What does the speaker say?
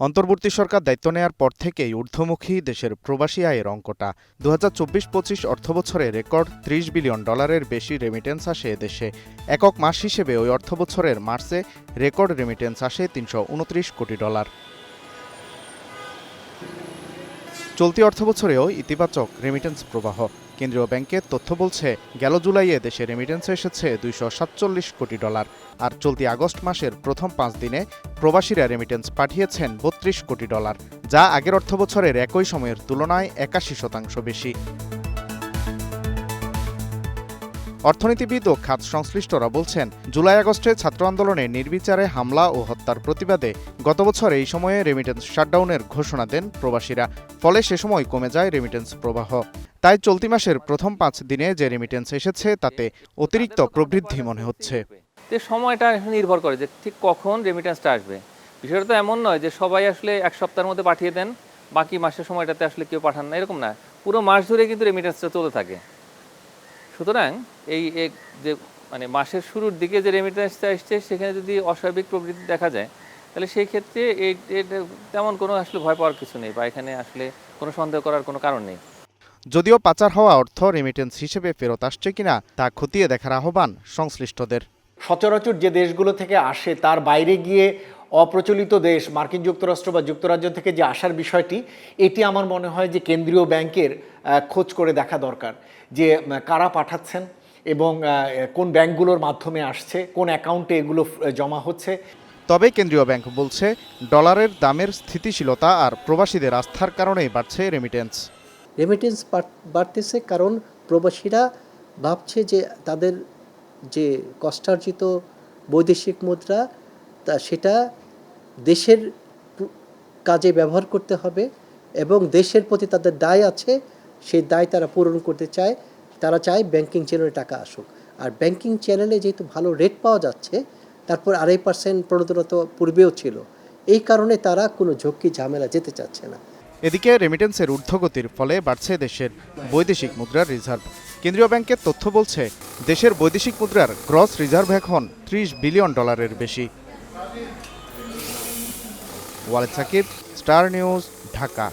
অন্তর্বর্তী সরকার দায়িত্ব নেয়ার পর থেকেই ঊর্ধ্বমুখী দেশের প্রবাসী আয়ের অঙ্কটা। দু হাজার চব্বিশ পঁচিশ অর্থবছরে রেকর্ড ত্রিশ বিলিয়ন ডলারের বেশি রেমিটেন্স আসে দেশে একক মাস হিসেবে ওই অর্থবছরের মার্চে রেকর্ড রেমিটেন্স আসে তিনশো উনত্রিশ কোটি ডলার। চলতি অর্থবছরেও ইতিবাচক রেমিটেন্স প্রবাহ। কেন্দ্রীয় ব্যাংকের তথ্য বলছে, গেল জুলাইয়ে দেশে রেমিটেন্স এসেছে দুইশো সাতচল্লিশ কোটি ডলার। আর চলতি আগস্ট মাসের প্রথম পাঁচ দিনে প্রবাসীরা রেমিটেন্স পাঠিয়েছেন বত্রিশ কোটি ডলার, যা আগের অর্থবছরের একই সময়ের তুলনায় একাশি শতাংশ বেশি। অর্থনীতিবিদ ও খাত সংশ্লিষ্টরা বলছেন, জুলাই আগস্টে ছাত্র আন্দোলনে নির্বিচারে হামলা ও হত্যার প্রতিবাদে গত বছর এই সময়ে রেমিটেন্স শাটডাউনের ঘোষণা দেন প্রবাসীরা। ফলে সে সময় কমে যায় রেমিটেন্স প্রবাহ। তাই চলতি মাসের প্রথম পাঁচ দিনে যে রেমিটেন্স এসেছে, তাতে অতিরিক্ত প্রবৃদ্ধি মনে হচ্ছে। সময়টা নির্ভর করে যে ঠিক কখন রেমিটেন্সটা আসবে। বিষয়টা তো এমন নয় যে সবাই আসলে এক সপ্তাহের মধ্যে পাঠিয়ে দেন, বাকি মাসের সময়টাতে আসলে কেউ পাঠান না, এরকম না। পুরো মাস ধরে কিন্তু রেমিটেন্সটা চলতে থাকে। সুতরাং এই এক- যে মানে মাসের শুরুর দিকে যে রেমিটেন্সটা আসছে সেখানে যদি অস্বাভাবিক প্রবৃত্তি দেখা যায় তাহলে সেই ক্ষেত্রে এই তেমন কোনো আসলে ভয় পাওয়ার কিছু নেই বা এখানে আসলে কোনো সন্দেহ করার কোনো কারণ নেই। যদিও পাচার হওয়া অর্থ রেমিটেন্স হিসেবে ফেরত আসছে কিনা তা খতিয়ে দেখার আহ্বান সংশ্লিষ্টদের। সচরাচর যে দেশগুলো থেকে আসে তার বাইরে গিয়ে অপ্রচলিত দেশ মার্কিন যুক্তরাষ্ট্র বা যুক্তরাজ্য থেকে যে আসার বিষয়টি এটি আমার মনে হয় যে কেন্দ্রীয় ব্যাংকের খোঁজ করে দেখা দরকার যে কারা পাঠাচ্ছেন এবং কোন ব্যাংকগুলোর মাধ্যমে আসছে কোন অ্যাকাউন্টে এগুলো জমা হচ্ছে। তবে কেন্দ্রীয় ব্যাংক বলছে ডলারের দামের স্থিতিশীলতা আর প্রবাসীদের আস্থার কারণেই বাড়ছে রেমিটেন্স রেমিটেন্স বাড়তেছে কারণ প্রবাসীরা ভাবছে যে তাদের যে কষ্টার্জিত বৈদেশিক মুদ্রা তা সেটা দেশের কাজে ব্যবহার করতে হবে এবং দেশের প্রতি তাদের দায় আছে, সেই দায় তারা পূরণ করতে চায়, তারা চায় ব্যাংকিং চ্যানেলে টাকা আসুক। আর ব্যাংকিং চ্যানেলে যেহেতু ভালো রেট পাওয়া যাচ্ছে, তারপর আড়াই পার্সেন্ট প্রণোদনত পূর্বেও ছিল। এই কারণে তারা কোনো ঝক্কি ঝামেলা যেতে চাচ্ছে না। এদিকে রেমিটেন্সের ঊর্ধ্বগতির ফলে বাড়ছে দেশের বৈদেশিক মুদ্রার রিজার্ভ কেন্দ্রীয় ব্যাংকের তথ্য বলছে, দেশের বৈদেশিক মুদ্রার গ্রস রিজার্ভ এখন ত্রিশ বিলিয়ন ডলারের বেশি। Waled Sakib Star News Dhaka.